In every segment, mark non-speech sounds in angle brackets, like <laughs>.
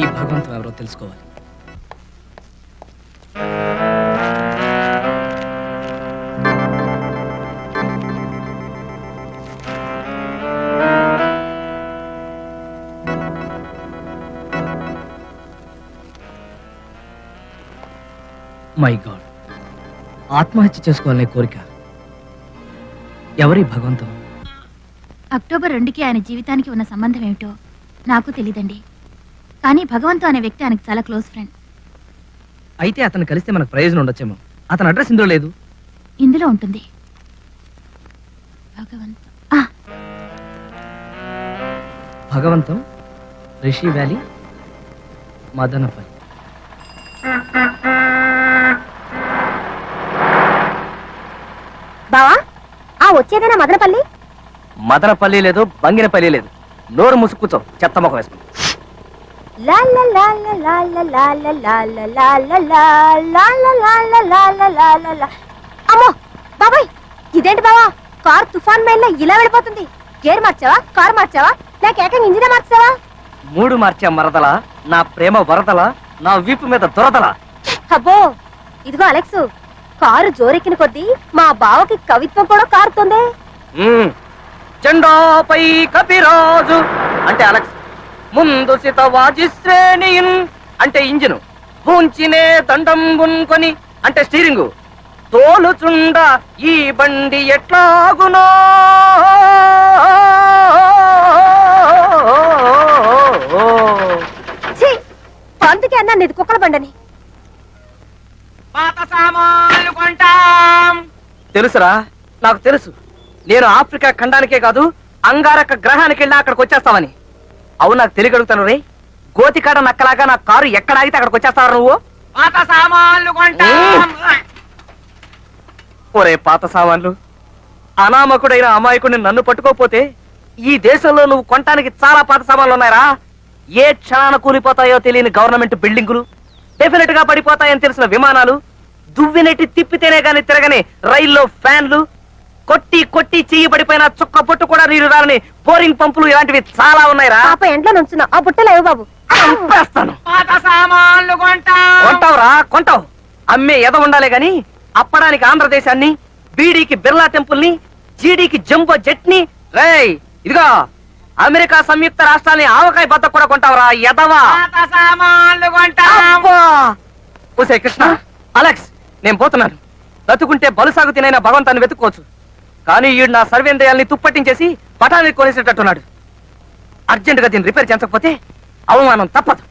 ఈ భగవంతుడు ఎవరో తెలుసుకోవాలి. మై గాడ్ ఆత్మహత్య చేసుకోవాలనే కోరిక ఎవరి భగవంతుడు? అక్టోబర్ రెండుకి ఆయన జీవితానికి ఉన్న సంబంధం ఏమిటో నాకు తెలియదండి కానీ భగవంతు అనే వ్యక్తి ఆయనకు చాలా క్లోజ్ ఫ్రెండ్. అయితే అతను కలిస్తే మనకు ప్రయోజనం ఉండొచ్చేమో. అతని అడ్రస్ ఇందులో లేదు. ఇందులో ఉంటుంది. భగవంతు. ఆ, భగవంతం రిషి వ్యాలీ మదనపల్లి. బావా ఆ వచ్చేదేనా మదనపల్లి? మదనపల్లి లేదు బంగినపల్లి లేదు. నోరు ముసుక్కుచో చెత్త ముఖం వేసుకుని అమ్మో బాబాయ్ ఇదేంటి బావా కార్ తుఫాన్ మేల్లో ఇలా వెళ్ళిపోతుంది గేర్ మార్చావా కార్ మార్చావా లేక ఏకంగా ఇంజినే మార్చావా మూడు మార్చే మరదల నా ప్రేమ వరదల నా వీపు మీద దురదల అబ్బో ఇదిగో అలెక్స్ కారు జోరెక్కిన కొద్దీ మా బావకి కవిత్వం కూడా కారుతుంది. జెండాపై కపిరాజు అంటే అలెక్స్ ముందు సిత వాజిశ్రేణియున్. అంటే ఇంజిన్. భూంచినే దండం కొని అంటే స్టీరింగు. తోలుచుండ ఈ బండి ఎట్లాగునో. అందుకే అన్నా నీది కుక్కల బండని. పాత సామాన్లు కొంటాం. తెలుసురా? నాకు తెలుసు. నేను ఆఫ్రికా ఖండానికే కాదు అంగారక గ్రహానికి వెళ్ళి అక్కడికి వచ్చేస్తావని అవును నాకు తెలియగలుగుతాను రే. గోతికాడ నక్కలాగా నా కారు ఎక్కడ ఆగితే అక్కడికి వచ్చేస్తావు నువ్వు? పాత సామాన్లు ఒరే పాత సామాన్లు. అనామకుడైన అమాయకుడిని నన్ను పట్టుకోపోతే ఈ దేశంలో నువ్వు కొనటానికి చాలా పాత సామాన్లు ఉన్నాయరా. ఏ క్షణాన కూలిపోతాయో తెలియని గవర్నమెంట్ బిల్డింగులు. డెఫినెట్గా పడిపోతాయని తెలిసిన విమానాలు. దువ్వినెట్టి తిప్పితేనే గాని తిరగని రైల్లో ఫ్యాన్లు. కొట్టి కొట్టి చెయ్యి పడిపోయిన చుక్క పొట్టు కూడా నీరు రాలని బోరింగ్ పంపులు ఇలాంటివి చాలా ఉన్నాయిరా. పాప ఎంట్లో నుంచున్నా. ఆ బుట్టలేవు బాబు. చంపేస్తాను. కొంటావురా కొంటావు. అమ్మే ఎద ఉండాలే గాని అప్పడానికి ఆంధ్రదేశాన్ని బీడీకి బిర్లా టెంపుల్ని జీడీకి జంబో జెట్ని రేయ్ ఇదిగో అమెరికా సంయుక్త రాష్ట్రాల్ని ఆవకాయ బద్ద కూడా కొంటావురా ఎదవా. కృష్ణ అలెక్స్ నేను పోతున్నాను. బతుకుంటే బలుసాగు తినైన భగవంతాన్ని వెతుక్కోవచ్చు. కానీ ఈడు నా సర్వేంద్రియాల్ని తుప్పట్టించేసి పటాన్ని కొనేసేటట్టున్నాడు. అర్జెంటుగా దీన్ని రిపేర్ చేయకపోతే అవమానం తప్పదు.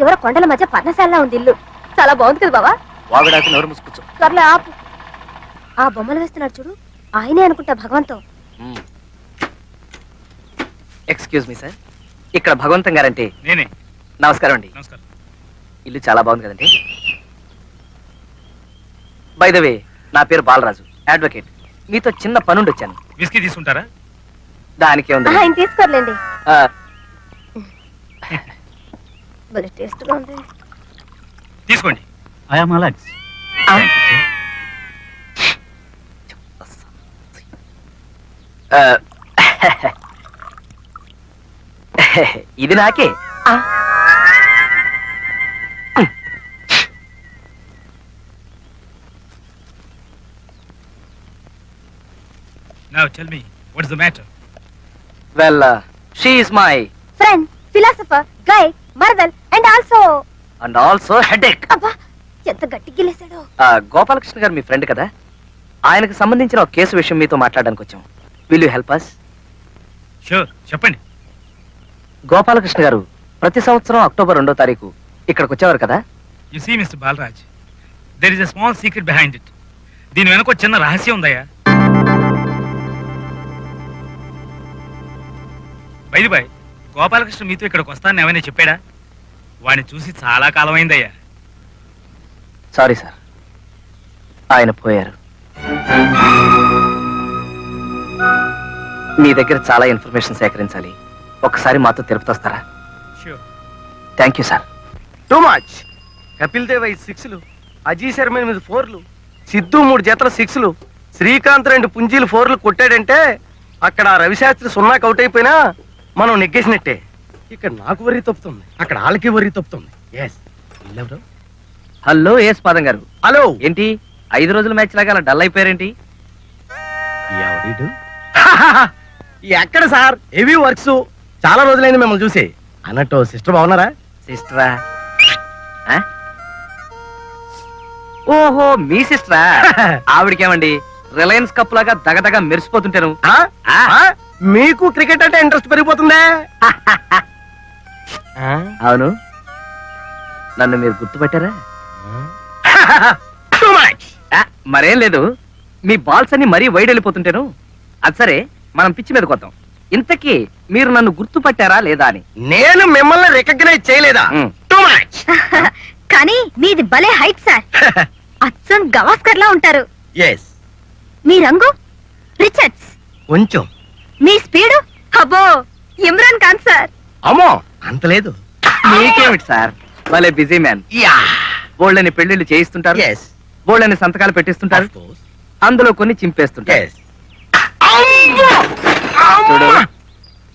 చివర కొండల మధ్య పర్ణశాల ఉంది ఇల్లు. చాలా బాగుంది కదా బావా? వాగుడాకి నోరు ముసుకుచ్చు. త్వరలో ఆపు. ఆ బొమ్మలు వేస్తున్నాడు చూడు. ఆయనే అనుకుంటా భగవంతం. ఎక్స్క్యూజ్ మీ సార్ ఇక్కడ భగవంతం గారంటే నేనే. నమస్కారం అండి. నమస్కారం. ఇల్లు చాలా బాగుంది కదండి. బై ద వే నా పేరు బాలరాజు అడ్వకేట్ మీతో చిన్న పనుండి వచ్చాను. విస్కీ తీసుకుంటారా? దానికే ఉంది ఆయన తీసుకోర్లేండి. ఆ, <laughs> భలే టేస్ట్గా ఉంది తీసుకోండి ఐఎమ్ అలెక్స్ ఇది నాకే Now tell me, what is the matter? Well, uh, she is my friend, philosopher, guide, marvel, and also and also headache అబ్బా ఎంత గట్టి గిల్లేశాడో గోపాలకృష్ణ గారు మీ ఫ్రెండ్ కదా? ఆయనకు సంబంధించిన ఒక కేసు విషయం మీతో మాట్లాడడానికి వచ్చాం. Will you help us sure చెప్పండి. గోపాలకృష్ణ గారు ప్రతి సంవత్సరం అక్టోబర్ రెండో తారీఖు ఇక్కడికి వచ్చేవారు కదా? You see mister Balaraj there is a small secret behind it దీని వెనక ఒక చిన్న రహస్యం ఉందయ్యా. బైది బాయ్ గోపాలకృష్ణ మీతో ఇక్కడికి వస్తానని ఏమైనా చెప్పాడా? వాడిని చూసి చాలా కాలం అయిందయ్యా సారీ సార్. ఆయన పోయారు. మీ దగ్గర చాలా ఇన్ఫర్మేషన్ సేకరించాలి. ఒకసారి మాతో తిరుపతి వస్తారా thank you sir too much Kapil Dev ఐదు సిక్స్లు అజీ శర్మ ఎనిమిది ఫోర్లు సిద్ధు మూడు జతల సిక్స్లు శ్రీకాంత్ రెండు పుంజీలు ఫోర్లు కొట్టాడంటే అక్కడ రవిశాస్త్రి సున్నాకి అవుట్ అయిపోయినా మనం నెగ్గేసినట్టే. ఇక్కడ నాకు వరి తప్పుతుంది అక్కడ వాళ్ళకి వరి తప్పుతుంది ఎస్ హలో ఏస్ పాదం గారు? హలో. ఏంటి? ఐదు రోజుల మ్యాచ్ లాగా అలా డల్ అయిపోయారేంటి? ఎవడిడు ఎక్కడ సార్? Heavy works. చాలా రోజులైంది మిమ్మల్ని చూసి. అన్నట్టు సిస్టర్ బాగున్నారా? సిస్టరా? ఓహో మీ సిస్టరా? <laughs> ఆవిడకేమండి? రిలయన్స్ కప్ లాగా దగదగ మెరిసిపోతుంటాను? మీకు క్రికెట్ అంటే ఇంట్రెస్ట్ పెరిగిపోతుందే? అవును. నన్ను మీరు గుర్తుపట్టారా? Too much. ఆ, మరేం లేదు. మీ బాల్స్ అన్ని మరీ వైడ్ వెళ్ళిపోతుంటాను. అది సరే మనం పిచ్చి మీద కొద్దాం ఇంతకీ మీరు నన్ను గుర్తుపట్టారా లేదా అని? నేను మిమ్మల్ని రికగ్నైజ్ చేయలేదా? మ్. టూ మచ్ కానీ మీది భలే హైట్ సార్. <laughs> అచ్చం గవాస్కర్ లా ఉంటారు. ఎస్ మీ రంగు? రిచర్డ్స్. కొంచెం. మీ స్పీడు? అబ్బో! ఇమ్రాన్ ఖాన్ సార్. అమ్మో! అంత లేదు. మీకేమిటి సార్? భలే బిజీ మ్యాన్. యా. బోళ్ళని పెళ్ళిళ్ళు చేయిస్తుంటారు. ఎస్ బోళ్ళని సంతకాలు పెట్టిస్తుంటారు. అందులో కొన్ని చింపేస్తుంటారు. ఎస్ చూడు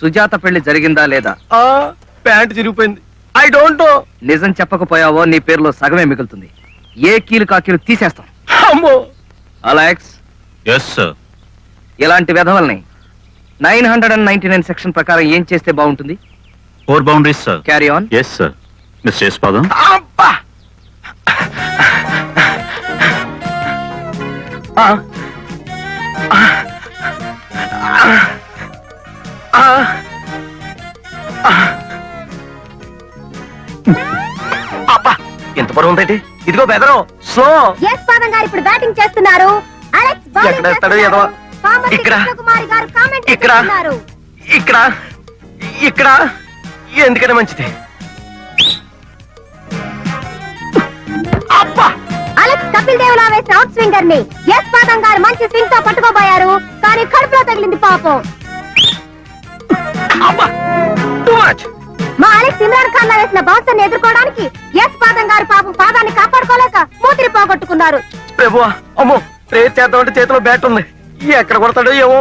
సుజాత పెళ్ళి జరిగిందా లేదా? ప్యాంట్ చిరిగిపోయింది. I don't know. నిజం చెప్పకపోయావో నీ పేరులో సగమే మిగులుతుంది. ఏ కీలు కాకీలు తీసేస్తాం. అమ్మో! అలాక్స్ ఎస్ సార్ ఇలాంటి వెధవల్ని nine hundred and ninety nine section ప్రకారం ఏం చేస్తే బాగుంటుంది? Four boundaries sir carry on yes sir mister Yashpadam అబ్బా ఎంత బరువు ఉందండి? ఇదిగో బెదరు. స్లో ఎస్ పాదం గారు ఇప్పుడు బ్యాటింగ్ చేస్తున్నారు. అలెక్స్ ఎక్కడ వేస్తాడో చేస్తున్నారు. ఎదవ. పామర్తి ఇక్కడ. కృష్ణకుమారి గారు కామెంట్ ఇక్కడ. చేస్తున్నారు. ఇక్కడ. ఇక్కడ. ఎందుకనే మంచిది. అలెక్స్ కపిల్ దేవ్ లా వేసిన అవుట్ స్వింగర్ని ఎస్ పాదం గారు మంచి స్వింగ్తో పట్టుకోబోయారు. కానీ కడుపులో తగిలింది పాపం. మా అలెక్స్ ఇమ్రాన్ ఖాన్ లా వేసిన బౌన్సర్ని ఎదుర్కోవడానికి ఎస్ పాదం గారు పాపం పాదాన్ని కాపాడుకోలేక మూతిరి పోగొట్టుకున్నారు. ప్రభువా అమ్మో ప్రేర్ చేద్దామంటే చేతిలో బ్యాట్ ఉంది. ఎక్కడ కొడతాడో ఏమో.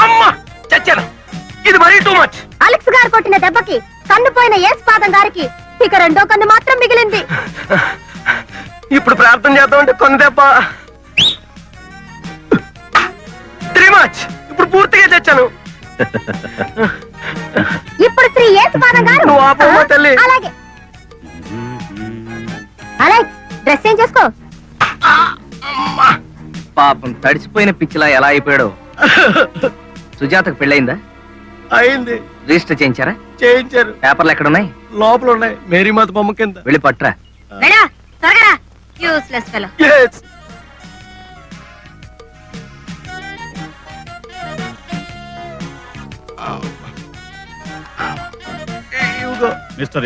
అమ్మా! చచ్చాను. ఇది మరీ టూ మచ్ అలెక్స్ గారు కొట్టిన దెబ్బకి కన్ను పోయిన ఎస్ పాదం గారికి ఇక రెండో కన్ను మాత్రం మిగిలింది. ఇప్పుడు ప్రార్థన చేద్దామంటే కొన్ని దెబ్బ. త్రీ మచ్ ఇప్పుడు పూర్తిగా చచ్చాను. ఇప్పుడు శ్రీ ఎస్ పాదం గారు. నువ్వు ఆపమ్మా తల్లి. అలాగే. అలెక్స్ డ్రెస్ ఏం చేసుకో. పాపం తడిసిపోయిన పిచ్చిలా ఎలా అయిపోయాడో. <laughs> సుజాతకు పెళ్ళయిందా? అయింది. రిజిస్టర్ చేయించారా? చేయించారు. పేపర్లు ఎక్కడున్నాయి? లోపల ఉన్నాయి మేరీ మాత బొమ్మ కింద. వెళ్ళి పట్రా. మిస్టర్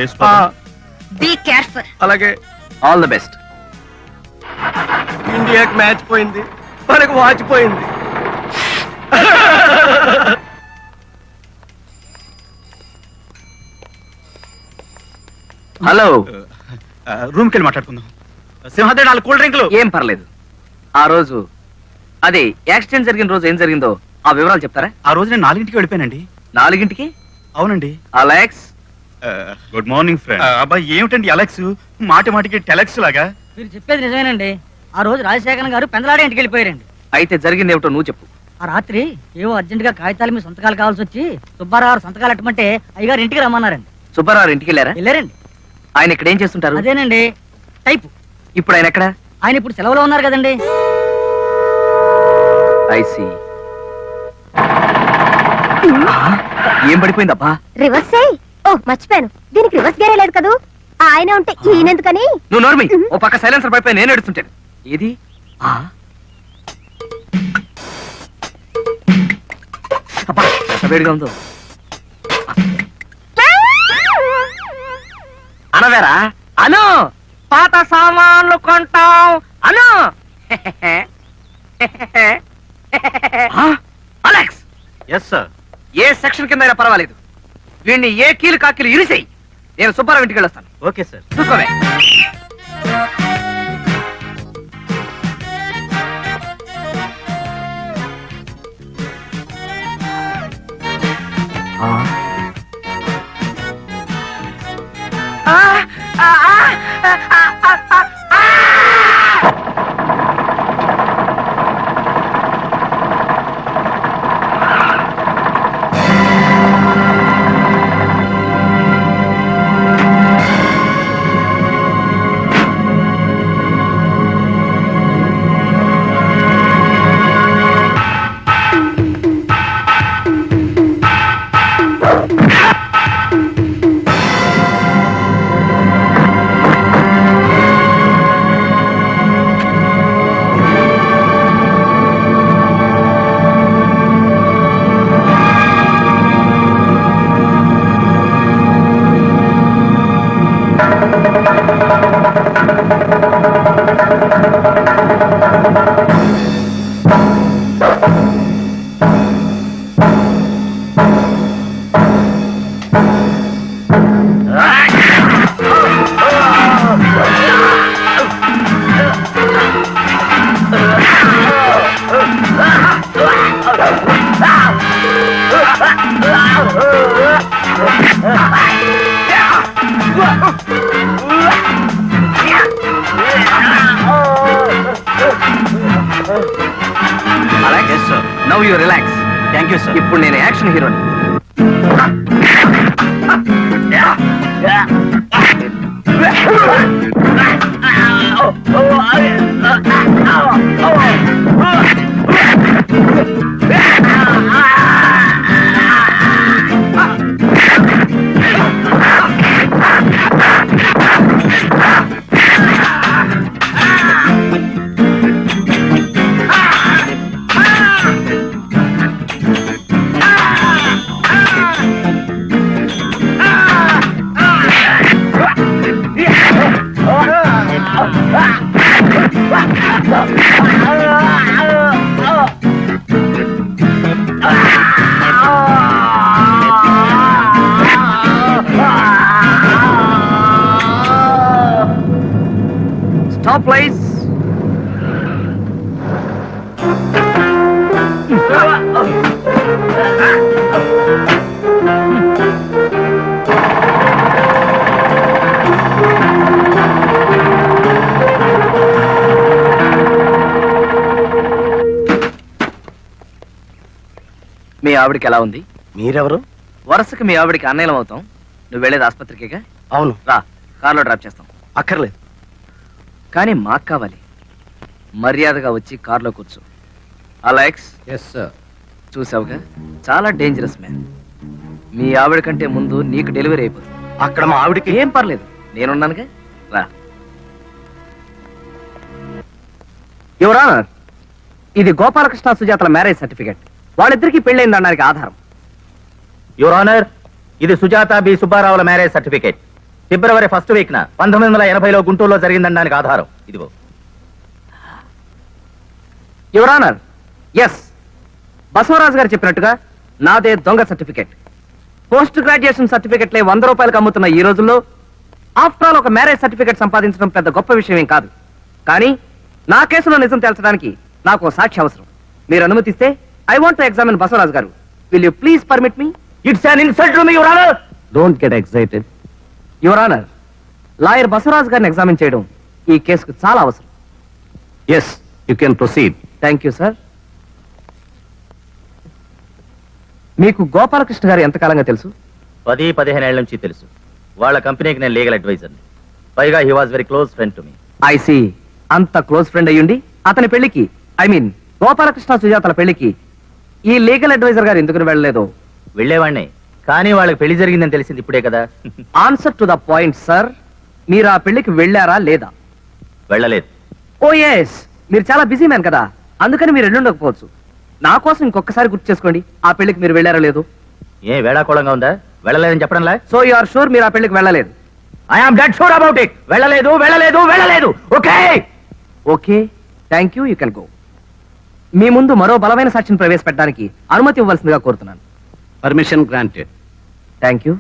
బీ కేర్ఫుల్ అలాగే. ఆల్ ద బెస్ట్ ఇండియాకి మ్యాచ్ పోయింది. మనకు వాచ్ పోయింది. <laughs> హలో. రూమ్కి వెళ్ళి మాట్లాడుకుందాం. సింహదే నాలుగు కూల్ డ్రింకులు. ఏం పర్లేదు. ఆ రోజు అదే యాక్సిడెంట్ జరిగిన రోజు ఏం జరిగిందో ఆ వివరాలు చెప్తారా? ఆ రోజు నేను నాలుగింటికి వెళ్ళిపోయానండి. నాలుగింటికి? అవునండి. అలెక్స్? Good morning friend. అబ్బాయి ఏమిటండి అలెక్స్? మాటి మాటికి టెలెక్స్ లాగా. మీరు చెప్పేది నిజమేనండి. ఆ రోజు రాజశేఖర్ గారు పెందలాడే ఇంటికి వెళ్ళిపోయారండి. అయితే జరిగింది ఏమిటో నువ్వు చెప్పు. ఆ రాత్రి ఏవో అర్జెంట్గా కాగితాల మీద సంతకాలు కావాల్సి వచ్చి సుబ్బారావు సంతకాలు ఎట్టమంటే అయ్యగారు ఇంటికి రమ్మన్నారండి. సుబ్బారావు ఇంటికి వెళ్ళారా? వెళ్ళారండి. ఆయన ఇక్కడ ఏం చేస్తుంటారు? అదేనండి. టైప్. ఇప్పుడు ఆయన ఎక్కడ? ఆయన ఇప్పుడు సెలవులో ఉన్నారు కదండి. ఐసి ఏం పడిపోయిందబ్బా? రివర్స్ అయ్యి ఓ మర్చిపోయాను. దీనికి రివర్స్ గేరే లేదు కదూ? ఆయన ఉంటే ఈయనెందుకని? నువ్వు నోర్మి ఓ పక్క సైలెన్సర్ పడిపోయి నేను ఎడుతుంటాను ఏది? ఆ? అబ్బా ఎంత వేడిగా ఉందో. అనవేరా? అను! పాత సామాన్లు కొంటాం. అను! <laughs> అలెక్స్! ఎస్ సార్ ఏ సెక్షన్ కింద అయినా పర్వాలేదు. వీడిని ఏ కీలు కాకీలు ఇరిసేయి. నేను సుబ్బారావు ఇంటికి వెళ్ళొస్తాను. Okay sir చూసుకోవే yes sir now you relax thank you sir ఇప్పుడు నేను యాక్షన్ హీరోని. ప్లీజ్ మీ ఆవిడకి ఎలా ఉంది? మీరెవరు? వరుసకి మీ ఆవిడకి అన్నయ్యం అవుతాం. నువ్వు వెళ్ళేది ఆసుపత్రికేగా? అవును. రా కార్లో డ్రాప్ చేస్తాం. అక్కర్లేదు. కానీ మాకు కావాలి. మర్యాదగా వచ్చి కార్లో కూర్చో. అలెక్స్ ఎస్ సార్ చూసావుగా? చాలా డేంజరస్ మ్యాన్ మీ ఆవిడ కంటే ముందు నీకు డెలివరీ అయిపోతుంది. అక్కడ మా ఆవిడకి ఏం పర్లేదు. నేనున్నానుగా? రా. యువరా ఇది గోపాలకృష్ణ సుజాతల మ్యారేజ్ సర్టిఫికెట్ వాళ్ళిద్దరికి పెళ్ళైంది అనడానికి ఆధారం. యువర్ ఆనర్ ఇది Sujatha B సుబ్బారావుల marriage certificate February first week న పంతొమ్మిది వందల ఎనభైలో గుంటూరులో జరిగిందనడానికి ఆధారం. ఇదిగో. యువరానర్ ఎస్ బసవరాజు గారు చెప్పినట్టుగా నాదే దొంగ సర్టిఫికెట్. పోస్ట్ గ్రాడ్యుయేషన్ సర్టిఫికెట్లే వంద రూపాయలకు అమ్ముతున్న ఈ రోజుల్లో ఆఫ్టర్ ఆల్ ఒక మ్యారేజ్ సర్టిఫికెట్ సంపాదించడం పెద్ద గొప్ప విషయం ఏం కాదు. కానీ నా కేసులో నిజం తేల్చడానికి నాకు సాక్షి అవసరం. మీరు అనుమతిస్తే I want to examine Basavaraju garu. Will you please permit me it's an insult to me your honour don't get excited your honour lawyer Basavaraju గారిని ఎగ్జామిన్ చేయడం ఈ కేసుకు చాలా అవసరం. Yes you can proceed thank you sir మీకు గోపాలకృష్ణ గారు ఎంతకాలంగా తెలుసు? పది పదిహేను ఏళ్ళ నుంచి తెలుసు. వాళ్ళ కంపెనీకి నేను లీగల్ అడ్వైజర్ని పైగా he was very close friend to me I see అంత క్లోజ్ ఫ్రెండ్ అయ్యుండి అతని పెళ్ళికి ఐ మీన్ గోపాలకృష్ణ సుజాతల పెళ్ళికి ఈ లీగల్ అడ్వైజర్ గారు ఎందుకు వెళ్ళలేదో? వెళ్ళేవాడిని. కానీ వాళ్ళకి పెళ్ళి జరిగిందని తెలిసింది ఇప్పుడే కదా. Answer to the point sir మీరు ఆ పెళ్ళికి వెళ్ళారా లేదా? వెళ్ళలేదు. ఓ ఎస్ మీరు చాలా బిజీ మ్యాన్ కదా. అందుకని మీరు వెళ్ళుండకపోవచ్చు నా కోసం ఇంకొకసారి గుర్తు చేసుకోండి. ఆ పెళ్ళికి మీరు వెళ్ళారా లేదు? ఏ వేళాకోళంగా ఉందా? వెళ్ళలేదని చెప్పడంలా సో యు ఆర్ షూర్ మీరు ఆ పెళ్ళికి వెళ్ళలేదు? I am dead sure about it వెళ్ళలేదు వెళ్ళలేదు వెళ్ళలేదు. Okay okay thank you you can go మీ ముందు మరో బలమైన సాక్షిని ప్రవేశపెట్టడానికి అనుమతి ఇవ్వాల్సిందిగా కోరుతున్నాను. Permission granted. థ్యాంక్ యూ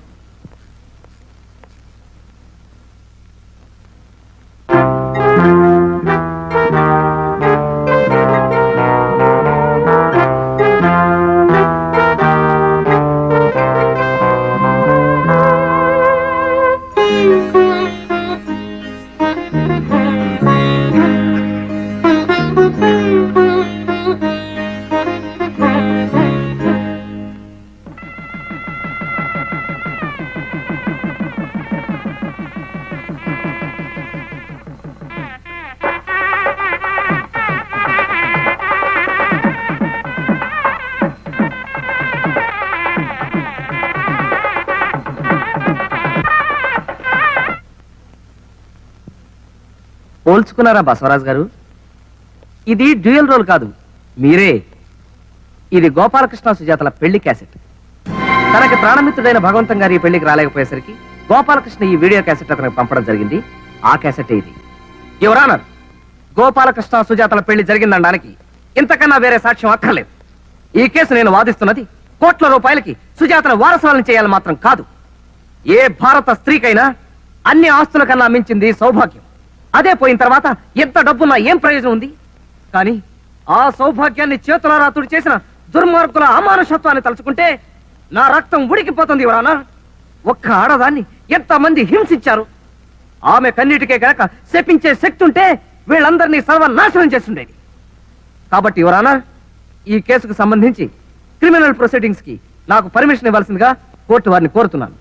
పోల్చుకున్నారా బసవరాజు గారు? ఇది డ్యూయల్ రోల్ కాదు మీరే. ఇది గోపాలకృష్ణ సుజాతల పెళ్ళి క్యాసెట్. తనకి ప్రాణమిత్రుడైన భగవంతం గారి ఈ పెళ్ళికి రాలేకపోయేసరికి గోపాలకృష్ణ ఈ వీడియో క్యాసెట్ అతనికి పంపడం జరిగింది. ఆ క్యాసెట్ ఇది. యువరానర్ గోపాలకృష్ణ సుజాతల పెళ్ళి జరిగిందనడానికి ఇంతకన్నా వేరే సాక్ష్యం అక్కర్లేదు. ఈ కేసు నేను వాదిస్తున్నది కోట్ల రూపాయలకి సుజాతను వారసులను చేయాలని మాత్రం కాదు. ఏ భారత స్త్రీకైనా అన్ని ఆస్తుల కన్నా మించింది సౌభాగ్యం. అదే పోయిన తర్వాత ఎంత డబ్బున్నా ఏం ప్రయోజనం ఉంది? కానీ ఆ సౌభాగ్యాన్ని చేతులారా తుడి చేసిన దుర్మార్గుల అమానుషత్వాన్ని తలుచుకుంటే నా రక్తం ఉడికిపోతుంది ఎవరానా ఒక్క ఆడదాన్ని ఎంతమంది హింసించారు? ఆమె కన్నిటికే గనక శపించే శక్తి ఉంటే వీళ్ళందరినీ సర్వనాశనం చేస్తుండేది. కాబట్టి ఎవరానా ఈ కేసుకు సంబంధించి క్రిమినల్ ప్రొసీడింగ్స్కి నాకు పర్మిషన్ ఇవ్వాల్సిందిగా కోర్టు వారిని కోరుతున్నాను.